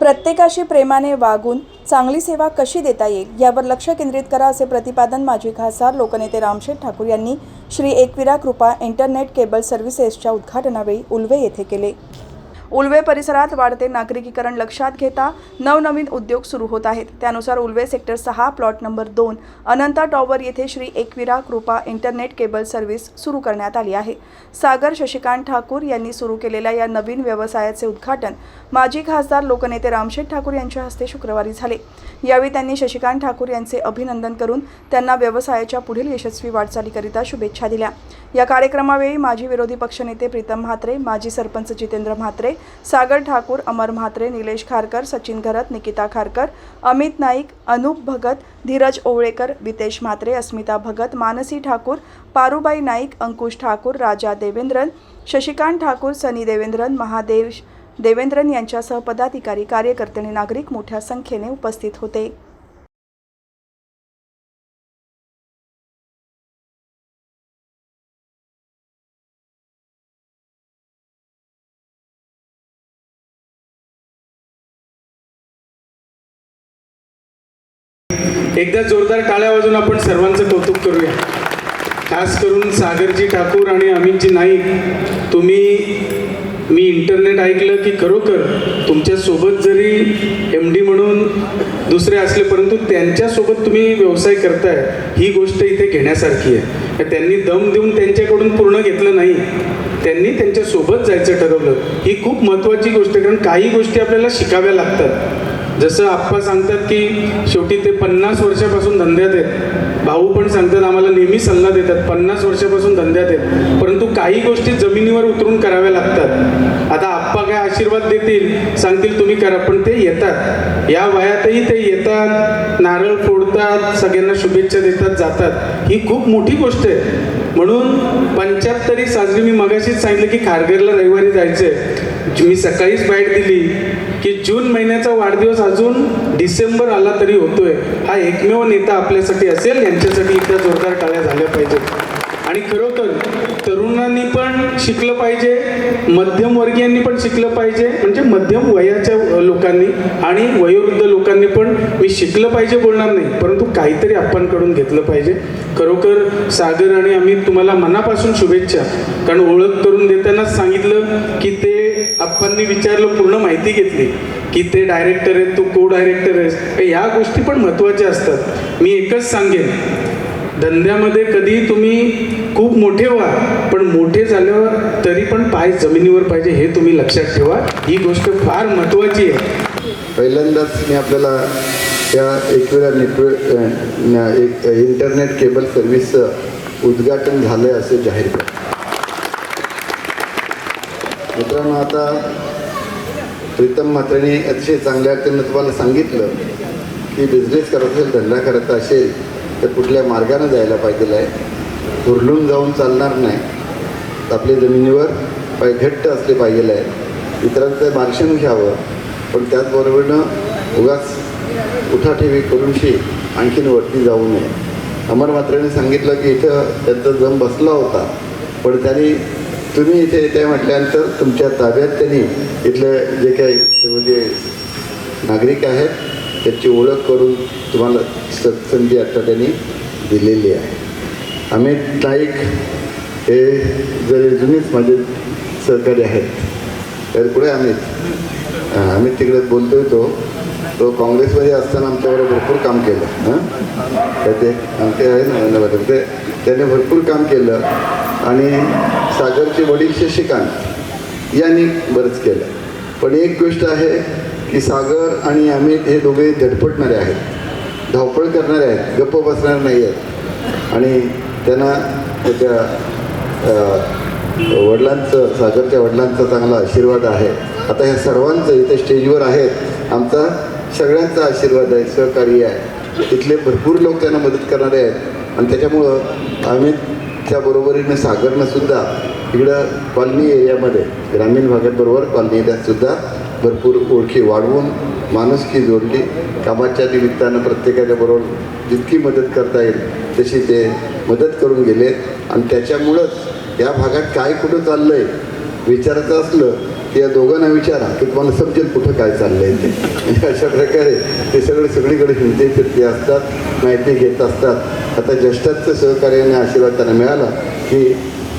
प्रत्येकाशी प्रेमाने वागून चांगली सेवा कशी देता येईल यावर लक्ष केंद्रित करा असे प्रतिपादन माजी खासदार लोकनेते रामशेठ ठाकूर यांनी श्री एकविरा कृपा इंटरनेट केबल सर्व्हिसेसच्या उद्घाटनावेळी उल्वे येथे केले. उल्वे परिसरात वाढते नागरिकीकरण लक्षात घेता नवनवीन उद्योग सुरू होत आहेत. त्यानुसार उल्वे सेक्टर सहा प्लॉट नंबर दोन अनंता टॉवर येथे Shri Ekvira Kripa internet cable service सुरू करण्यात आली आहे. सागर शशिकांत ठाकूर यांनी सुरू केलेल्या या नवीन व्यवसायाचे उद्घाटन माजी खासदार लोकनेते रामशेठ ठाकूर यांच्या हस्ते शुक्रवारी झाले. यावेळी त्यांनी शशिकांत ठाकूर यांचे अभिनंदन करून त्यांना व्यवसायाच्या पुढील यशस्वी वाटचालीकरिता शुभेच्छा दिल्या. या कार्यक्रमावेळी माजी विरोधी पक्षनेते प्रीतम म्हात्रे माजी सरपंच जितेंद्र म्हात्रे सागर ठाकूर अमर म्हात्रे निलेश खारकर सचिन घरत निकिता खारकर अमित नाईक अनूप भगत धीरज ओवळेकर वितेश म्हात्रे अस्मिता भगत मानसी ठाकूर पारुबाई नाईक अंकुश ठाकूर राजा देवेंद्रन शशिकांत ठाकूर सनी देवेंद्रन महादेव देवेंद्रन यांच्यासह पदाधिकारी कार्यकर्ते आणि नागरिक मोठ्या संख्येने उपस्थित होते. एकदा जोरदार टाळ्या वाजून आपण सर्वांचं कौतुक करूया. खास करून सागरजी ठाकूर आणि अमितजी नाईक तुम्ही मी इंटरनेट ऐकलं की खरोखर तुमच्यासोबत जरी एम डी म्हणून दुसरे असले परंतु त्यांच्यासोबत तुम्ही व्यवसाय करताय ही गोष्ट इथे घेण्यासारखी आहे. त्यांनी दम देऊन त्यांच्याकडून पूर्ण घेतलं नाही त्यांनी त्यांच्यासोबत जायचं ठरवलं. ही खूप महत्त्वाची गोष्ट आहे कारण काही गोष्टी आपल्याला शिकाव्या लागतात. जसं आप्पा सांगतात की शेवटी ते पन्नास वर्षापासून धंद्यात आहेत. भाऊ पण सांगतात आम्हाला नेहमी सल्ला देतात पन्नास वर्षापासून धंद्यात आहेत. परंतु काही गोष्टी जमिनीवर उतरून कराव्या लागतात. आता आप्पा काय आशीर्वाद देतील सांगतील तुम्ही करा पण ते येतात. या वयातही ते येतात नारळ फोडतात सगळ्यांना शुभेच्छा देतात जातात. ही खूप मोठी गोष्ट आहे. म्हणून पंच्याहत्तरी साजरी मी मगाशीच सांगितलं की खारघरला रविवारी जायचंय. मी सकाळीच बाईट दिली की जून महिन्याचा वाढदिवस अजून डिसेंबर आला तरी होतोय. हा एकमेव नेता आपल्यासाठी असेल यांच्यासाठी इतक्या जोरदार टाळ्या झाल्या पाहिजेत. आणि खरोखर तरुणांनी पण शिकलं पाहिजे मध्यमवर्गीयांनी पण शिकलं पाहिजे म्हणजे मध्यम वयाच्या लोकांनी आणि वयोवृद्ध लोकांनी पण मी शिकलं पाहिजे बोलणार नाही परंतु काहीतरी आपणकडून घेतलं पाहिजे. खरोखर सागर आणि आम्ही तुम्हाला मनापासून शुभेच्छा कारण ओळख करून देतानाच सांगितलं की ते आप्पांनी विचारलं पूर्ण माहिती घेतली की ते डायरेक्टर आहेत तू को डायरेक्टर आहेस या गोष्टी पण महत्त्वाच्या असतात. मी एकच सांगेन धंद्यामध्ये कधी तुम्ही खूप मोठे व्हा पण मोठे झाल्यावर तरी पण पाय जमिनीवर पाहिजे हे तुम्ही लक्षात ठेवा. ही गोष्ट फार महत्त्वाची आहे. पहिल्यांदाच मी आपल्याला या एकवेळा नेटवर्क एक इंटरनेट केबल सर्व्हिसचं उद्घाटन झालं आहे असे जाहीर मित्रांनो आता प्रीतम मात्रेने अतिशय चांगल्या अर्थानं तुम्हाला सांगितलं की बिझनेस करत असेल धंदा करत असेल तर कुठल्या मार्गाने जायला पाहिजे आहे? हुरलून जाऊन चालणार नाही. आपल्या जमिनीवर पाय घट्ट असले पाहिजे आहे. इतरांचं मार्गदर्शन घ्यावं. पण त्याचबरोबरनं उगाच उठाठेवी करूनशी आणखीन वरती जाऊ नये. अमर मात्रेने सांगितलं की इथं त्यांचा जम बसला होता. पण त्यांनी तुम्ही इथे येते म्हटल्यानंतर तुमच्या ताब्यात त्यांनी इथले जे काही म्हणजे नागरिक आहेत त्याची ओळख करून तुम्हाला स- संधी आता त्यांनी दिलेली आहे. अमित नाईक हे जर जुनेच माझे सहकारी आहेत तर पुढे अमित अमित तिकडे बोलतोय तो तो काँग्रेसमध्ये असताना आमच्याबरोबर भरपूर काम केलं हां? तर ते आमचे आहे ना ते त्याने भरपूर काम केलं. आणि सागरचे वडील शशिकांत यांनी बरंच केलं. पण एक गोष्ट आहे की सागर आणि अमित हे दोघे धडपडणारे आहेत. धावपळ करणारे आहेत. गप्प बसणार नाही आहेत. आणि त्यांना त्याच्या वडिलांचं सागरच्या वडिलांचा चांगला आशीर्वाद आहे. आता ह्या सर्वांचं इथे स्टेजवर आहेत. आमचा सगळ्यांचा आशीर्वाद आहे सहकार्य आहे. इथले भरपूर लोक त्यांना मदत करणारे आहेत. आणि त्याच्यामुळं आम्ही बरोबरीने सागरनं सुद्धा इकडं कॉलनी एरियामध्ये ग्रामीण भागाबरोबर कॉलनी एरियात सुद्धा भरपूर ओळखी वाढवून माणुसकी जोडली. कामाच्या निमित्तानं प्रत्येकाच्या बरोबर जितकी मदत करता येईल तशी ते मदत करून गेले. आणि त्याच्यामुळंच या भागात काय कुठं चाललं आहे विचारायचं असलं की या दोघांना विचारा की तुम्हाला समजेल कुठं काय चाललं आहे ते म्हणजे अशा प्रकारे ते सगळे सगळीकडे हिंदे फिरते असतात माहिती घेत असतात. आता ज्येष्ठांचं सहकार्याने आशीर्वाद त्यांना मिळाला की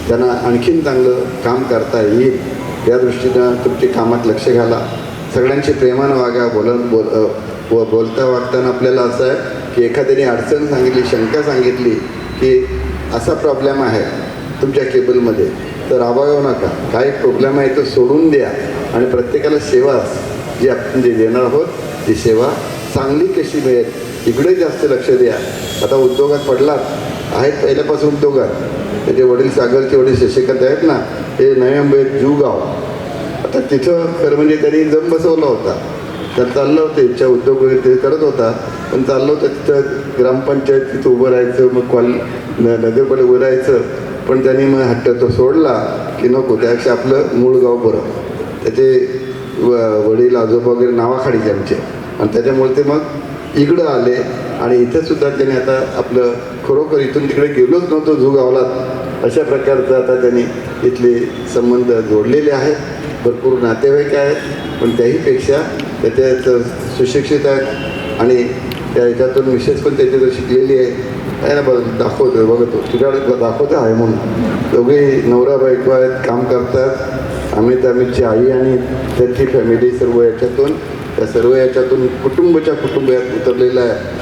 त्यांना आणखीन चांगलं काम करता येईल. या दृष्टीनं तुमच्या कामात लक्ष घाला. सगळ्यांशी प्रेमानं वागा बोलत बोल व बोलता वागताना आपल्याला असं आहे की एखाद्याने अडचण सांगितली शंका सांगितली की असा प्रॉब्लेम आहे तुमच्या केबलमध्ये. तर राबावू नका. काही प्रॉब्लेम आहे तो सोडून द्या आणि प्रत्येकाला सेवा जी आपण जे देणार आहोत ती सेवा चांगली कशी मिळेल इकडे जास्त लक्ष द्या. आता उद्योगात पडलात आहेत पहिल्यापासून उद्योगात त्याचे वडील सागरचे वडील शशिकांत आहेत ना हे नवी मुंबईत जुगाव आता तिथं खरं म्हणजे त्यांनी जम बसवला होता. तर चाललं होतं इच्छा उद्योग वगैरे ते करत होता. पण चाललं होतं तिथं ग्रामपंचायत तिथं उभं राहायचं मग कॉल न नगरपालिका उभं राहायचं. पण त्यांनी मग हट्ट तो सोडला की नको त्यापेक्षा आपलं मूळ गाव बरं. त्याचे व वडील आजोबा वगैरे नावाखाडीचे आमचे. आणि त्याच्यामुळे ते मग इकडं आले. आणि इथेसुद्धा त्याने आता आपलं खरोखर इथून तिकडे गेलोच नव्हतो झू अशा प्रकारचं आता त्यांनी इथले संबंध जोडलेले आहेत. भरपूर नातेवाईक आहेत पण त्याहीपेक्षा त्याच्यात सुशिक्षित आहेत आणि त्या याच्यातून विशेष पण त्याच्यात शिकलेली आहे आहे ना बघ दाखवतो बघतो. तुझ्याकडे दाखवतो आहे म्हणून. दोघे नवरा बायको आहेत काम करतात. अमित अमितची आई आणि त्यांची फॅमिली सर्व याच्यातून त्या सर्व याच्यातून कुटुंबच्या कुटुंबात उतरलेलं आहे.